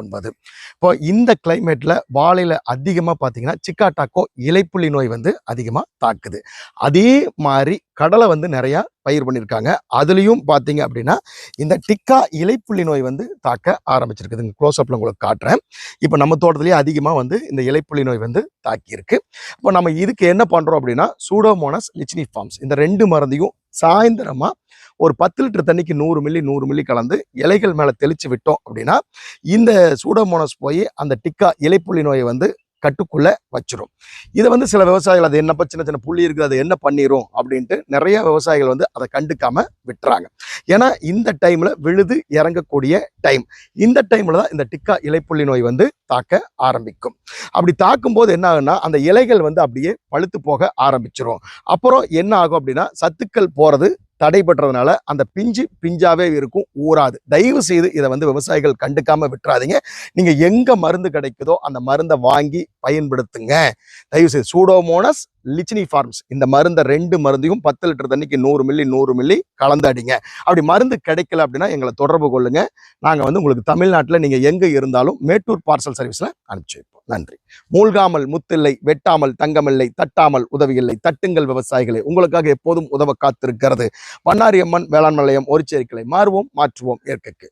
ஒன்பது. இப்போ இந்த கிளைமேட்டில் வாழையில் அதிகமாக பார்த்தீங்கன்னா சிக்காட்டாக்கோ இலைப்புள்ளி நோய் வந்து அதிகமாக தாக்குது. அதே மாதிரி கடலை வந்து நிறையா பயிர் பண்ணியிருக்காங்க. அதுலேயும் பார்த்தீங்க அப்படின்னா இந்த டிக்கா இலைப்புள்ளி நோய் வந்து தாக்க ஆரம்பிச்சிருக்குது. க்ளோஸ்அப்பில் உங்களுக்கு காட்டுறேன். இப்போ நம்ம தோட்டத்துலேயே அதிகமாக வந்து இந்த இலைப்புள்ளி நோய் வந்து தாக்கியிருக்கு. இப்போ நம்ம இதுக்கு என்ன பண்ணுறோம் அப்படின்னா சூடோமோனஸ் லிச்சினி ஃபார்ம்ஸ் இந்த ரெண்டு மருந்தையும் சாயந்தரமாக ஒரு பத்து லிட்டர் தண்ணிக்கு நூறு மில்லி நூறு மில்லி கலந்து இலைகள் மேலே தெளித்து விட்டோம் அப்படின்னா இந்த சூடோமோனஸ் போய் அந்த டிக்கா இலைப்புள்ளி நோயை வந்து கட்டுக்குள்ள வச்சிரும். இதை வந்து சில விவசாயிகள் அது என்னப்பா சின்ன சின்ன புள்ளி இருக்குது அது என்ன பண்ணிரும் அப்படின்ட்டு நிறைய விவசாயிகள் வந்து அதை கண்டுக்காம விட்டுறாங்க. ஏன்னா இந்த டைம்ல விழுது இறங்கக்கூடிய டைம் இந்த டைம்ல தான் இந்த டிக்கா இலைப்புள்ளி நோய் வந்து தாக்க ஆரம்பிக்கும். அப்படி தாக்கும் போது என்ன ஆகுன்னா அந்த இலைகள் வந்து அப்படியே பழுத்து போக ஆரம்பிச்சிடும் அப்புறம் என்ன ஆகும் அப்படின்னா சத்துக்கள் போறது தடைபட்டுறதுனால அந்த பிஞ்சு பிஞ்சாவே இருக்கும் ஊறாது. தயவு செய்து இதை வந்து விவசாயிகள் கண்டுக்காம விட்டுறாதீங்க. நீங்க எங்க மருந்து கிடைக்குதோ அந்த மருந்தை வாங்கி பயன்படுத்துங்க. தயவு செய்து சூடோமோனஸ் லிச்சினி ஃபார்ம்ஸ். இந்த மருந்தை ரெண்டு மருந்தையும் பத்து லிட்டர் தண்ணிக்கு நூறு மில்லி நூறு மில்லி கலந்தாடிங்க அப்படி மருந்து கிடைக்கல அப்படின்னா எங்களை தொடர்பு கொள்ளுங்க. நாங்கள் வந்து உங்களுக்கு தமிழ்நாட்டில் நீங்கள் எங்கே இருந்தாலும் மேட்டூர் பார்சல் சர்வீஸில் அனுப்பிச்சு வைப்போம். நன்றி. மூழ்காமல் முத்தில்லை வெட்டாமல் தங்கமில்லை தட்டாமல் உதவியில்லை தட்டுங்கள் விவசாயிகளை. உங்களுக்காக எப்போதும் உதவ காத்திருக்கிறது. பண்ணாரியம்மன் வேளாண் நிலையம் ஒரு சேர்க்கலை மாறுவோம் மாற்றுவோம் இயற்கைக்கு.